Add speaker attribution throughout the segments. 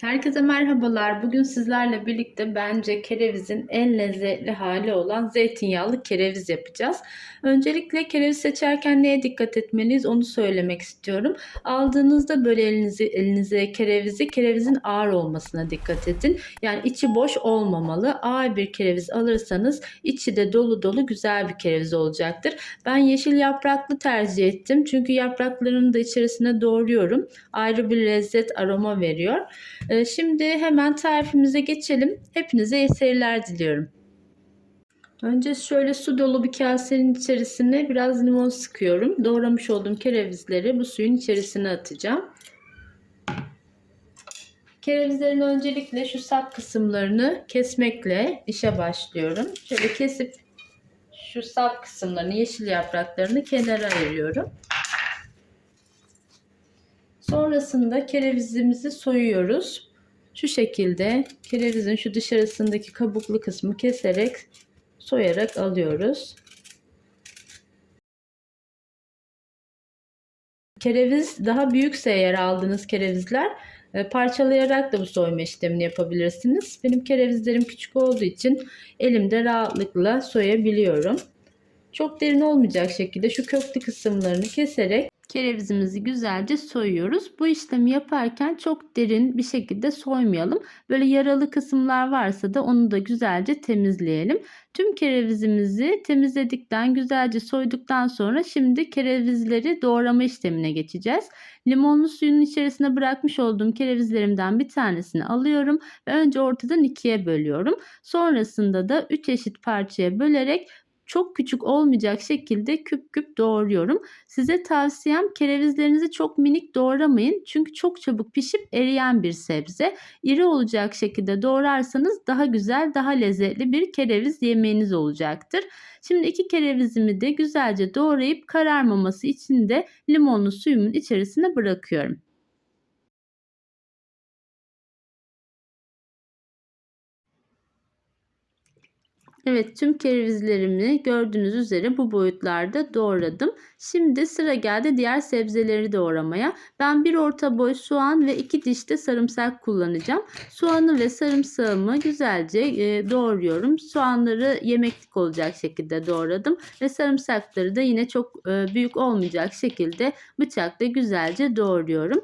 Speaker 1: Herkese merhabalar. Bugün sizlerle birlikte bence kerevizin en lezzetli hali olan zeytinyağlı kereviz yapacağız. Öncelikle kereviz seçerken neye dikkat etmeliyiz onu söylemek istiyorum. Aldığınızda böyle elinizi elinize kerevizi kerevizin ağır olmasına dikkat edin. Yani içi boş olmamalı. Ağır bir kereviz alırsanız içi de dolu dolu güzel bir kereviz olacaktır. Ben yeşil yapraklı tercih ettim. Çünkü yapraklarını da içerisine doğruyorum. Ayrı bir lezzet aroma veriyor. Ee, Şimdi hemen tarifimize geçelim. Hepinize iyi seyirler diliyorum. Önce şöyle su dolu bir kasenin içerisine biraz limon sıkıyorum. Doğramış olduğum kerevizleri bu suyun içerisine atacağım. Kerevizlerin öncelikle şu sap kısımlarını kesmekle işe başlıyorum. Şöyle kesip şu sap kısımlarını, yeşil yapraklarını kenara ayırıyorum. Sonrasında kerevizimizi soyuyoruz. Şu şekilde kerevizin şu dışarısındaki kabuklu kısmı keserek soyarak alıyoruz. Kereviz daha büyükse eğer aldığınız kerevizler e, parçalayarak da bu soyma işlemini yapabilirsiniz. Benim kerevizlerim küçük olduğu için elimde rahatlıkla soyabiliyorum. Çok derin olmayacak şekilde şu köklü kısımlarını keserek kerevizimizi güzelce soyuyoruz. Bu işlemi yaparken çok derin bir şekilde soymayalım. Böyle yaralı kısımlar varsa da onu da güzelce temizleyelim. Tüm kerevizimizi temizledikten, güzelce soyduktan sonra şimdi kerevizleri doğrama işlemine geçeceğiz. Limonlu suyun içerisine bırakmış olduğum kerevizlerimden bir tanesini alıyorum ve önce ortadan ikiye bölüyorum. Sonrasında da 3 eşit parçaya bölerek çok küçük olmayacak şekilde küp küp doğruyorum. Size tavsiyem kerevizlerinizi çok minik doğramayın. Çünkü çok çabuk pişip eriyen bir sebze. İri olacak şekilde doğrarsanız daha güzel, daha lezzetli bir kereviz yemeğiniz olacaktır. Şimdi iki kerevizimi de güzelce doğrayıp kararmaması için de limonlu suyumun içerisine bırakıyorum. Evet tüm kerevizlerimi gördüğünüz üzere bu boyutlarda doğradım. Şimdi sıra geldi diğer sebzeleri doğramaya. Ben bir orta boy soğan ve iki diş de sarımsak kullanacağım. Soğanı ve sarımsağımı güzelce e, doğruyorum. Soğanları yemeklik olacak şekilde doğradım. Ve sarımsakları da yine çok e, büyük olmayacak şekilde bıçakla güzelce doğruyorum.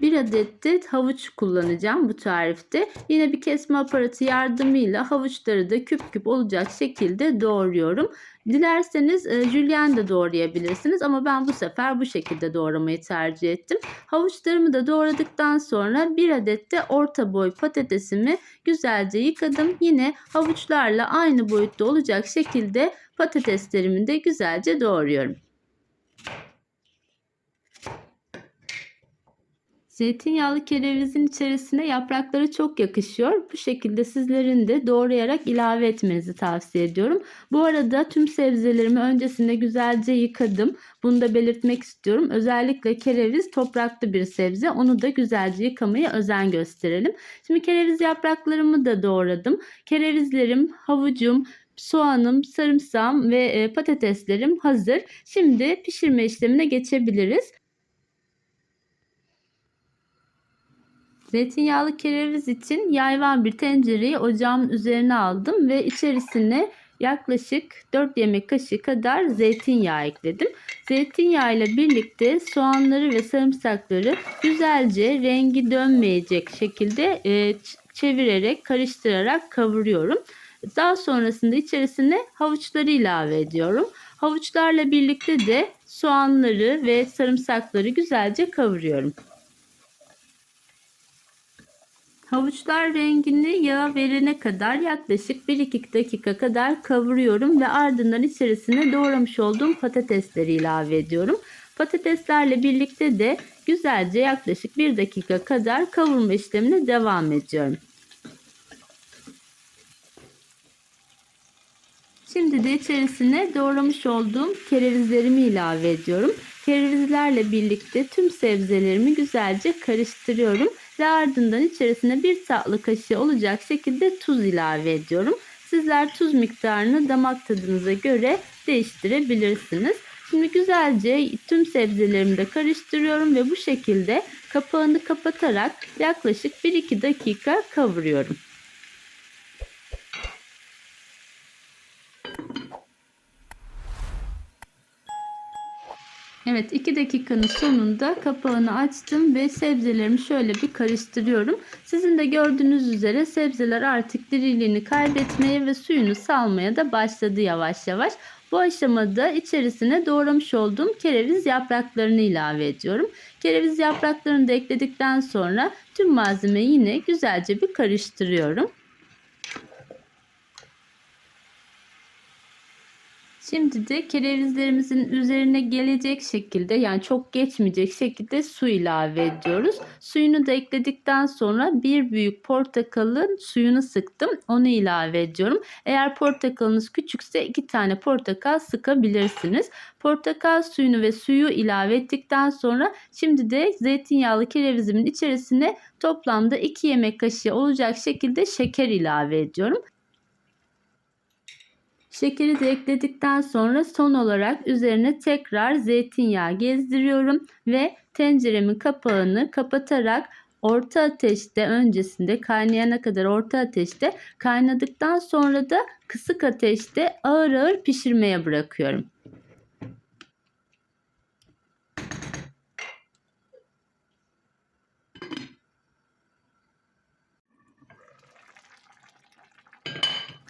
Speaker 1: Bir adet de havuç kullanacağım bu tarifte. Yine bir kesme aparatı yardımıyla havuçları da küp küp olacak şekilde doğruyorum. Dilerseniz e, jülyen de doğrayabilirsiniz ama ben bu sefer bu şekilde doğramayı tercih ettim. Havuçlarımı da doğradıktan sonra bir adet de orta boy patatesimi güzelce yıkadım. Yine havuçlarla aynı boyutta olacak şekilde patateslerimi de güzelce doğruyorum. Zeytinyağlı kerevizin içerisine yaprakları çok yakışıyor. Bu şekilde sizlerin de doğrayarak ilave etmenizi tavsiye ediyorum. Bu arada tüm sebzelerimi öncesinde güzelce yıkadım. Bunu da belirtmek istiyorum. Özellikle kereviz topraklı bir sebze. Onu da güzelce yıkamaya özen gösterelim. Şimdi kereviz yapraklarımı da doğradım. Kerevizlerim, havucum, soğanım, sarımsağım ve patateslerim hazır. Şimdi pişirme işlemine geçebiliriz. Zeytinyağlı kereviz için yayvan bir tencereyi ocağın üzerine aldım ve içerisine yaklaşık 4 yemek kaşığı kadar zeytinyağı ekledim. Zeytinyağı ile birlikte soğanları ve sarımsakları güzelce rengi dönmeyecek şekilde e, çevirerek karıştırarak kavuruyorum. Daha sonrasında içerisine havuçları ilave ediyorum. Havuçlarla birlikte de soğanları ve sarımsakları güzelce kavuruyorum. Havuçlar rengini yağ verene kadar yaklaşık 1-2 dakika kadar kavuruyorum ve ardından içerisine doğramış olduğum patatesleri ilave ediyorum. Patateslerle birlikte de güzelce yaklaşık 1 dakika kadar kavurma işlemine devam ediyorum. Şimdi de içerisine doğramış olduğum kerevizlerimi ilave ediyorum. Kerevizlerle birlikte tüm sebzelerimi güzelce karıştırıyorum ve ardından içerisine bir tatlı kaşığı olacak şekilde tuz ilave ediyorum. Sizler tuz miktarını damak tadınıza göre değiştirebilirsiniz. Şimdi güzelce tüm sebzelerimi de karıştırıyorum ve bu şekilde kapağını kapatarak yaklaşık 1-2 dakika kavuruyorum. Evet 2 dakikanın sonunda kapağını açtım ve sebzelerimi şöyle bir karıştırıyorum. Sizin de gördüğünüz üzere sebzeler artık diriliğini kaybetmeye ve suyunu salmaya da başladı yavaş yavaş. Bu aşamada içerisine doğramış olduğum kereviz yapraklarını ilave ediyorum. Kereviz yapraklarını da ekledikten sonra tüm malzemeyi yine güzelce bir karıştırıyorum. Şimdi de kerevizlerimizin üzerine gelecek şekilde yani çok geçmeyecek şekilde su ilave ediyoruz. Suyunu da ekledikten sonra bir büyük portakalın suyunu sıktım. Onu ilave ediyorum. Eğer portakalınız küçükse iki tane portakal sıkabilirsiniz. Portakal suyunu ve suyu ilave ettikten sonra şimdi de zeytinyağlı kerevizimin içerisine toplamda 2 yemek kaşığı olacak şekilde şeker ilave ediyorum. Şekeri de ekledikten sonra son olarak üzerine tekrar zeytinyağı gezdiriyorum ve tenceremin kapağını kapatarak orta ateşte öncesinde kaynayana kadar orta ateşte kaynadıktan sonra da kısık ateşte ağır ağır pişirmeye bırakıyorum.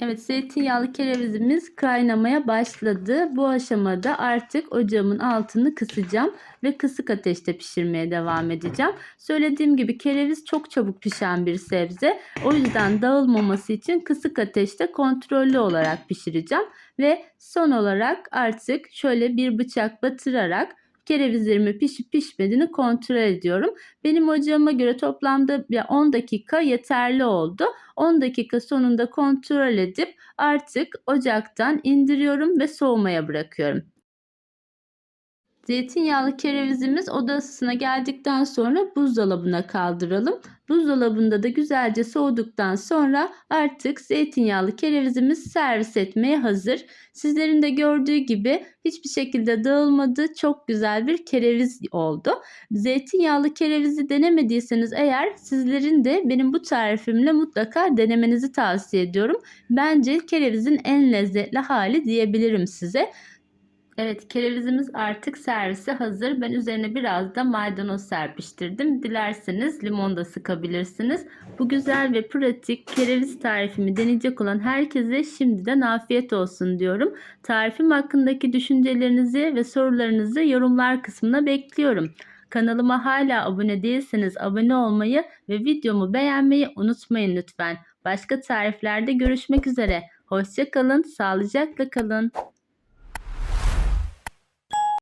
Speaker 1: Evet zeytinyağlı kerevizimiz kaynamaya başladı. Bu aşamada artık ocağımın altını kısacağım ve kısık ateşte pişirmeye devam edeceğim. Söylediğim gibi kereviz çok çabuk pişen bir sebze. O yüzden dağılmaması için kısık ateşte kontrollü olarak pişireceğim. Ve son olarak artık şöyle bir bıçak batırarak kerevizlerimi pişip pişmediğini kontrol ediyorum. Benim ocağıma göre toplamda 10 dakika yeterli oldu. 10 dakika sonunda kontrol edip artık ocaktan indiriyorum ve soğumaya bırakıyorum. Zeytinyağlı kerevizimiz oda ısısına geldikten sonra buzdolabına kaldıralım. Buzdolabında da güzelce soğuduktan sonra artık zeytinyağlı kerevizimiz servis etmeye hazır. Sizlerin de gördüğü gibi hiçbir şekilde dağılmadı. Çok güzel bir kereviz oldu. Zeytinyağlı kerevizi denemediyseniz eğer sizlerin de benim bu tarifimle mutlaka denemenizi tavsiye ediyorum. Bence kerevizin en lezzetli hali diyebilirim size. Evet kerevizimiz artık servise hazır. Ben üzerine biraz da maydanoz serpiştirdim. Dilerseniz limon da sıkabilirsiniz. Bu güzel ve pratik kereviz tarifimi deneyecek olan herkese şimdiden afiyet olsun diyorum. Tarifim hakkındaki düşüncelerinizi ve sorularınızı yorumlar kısmına bekliyorum. Kanalıma hala abone değilseniz abone olmayı ve videomu beğenmeyi unutmayın lütfen. Başka tariflerde görüşmek üzere. Hoşçakalın, sağlıcakla kalın.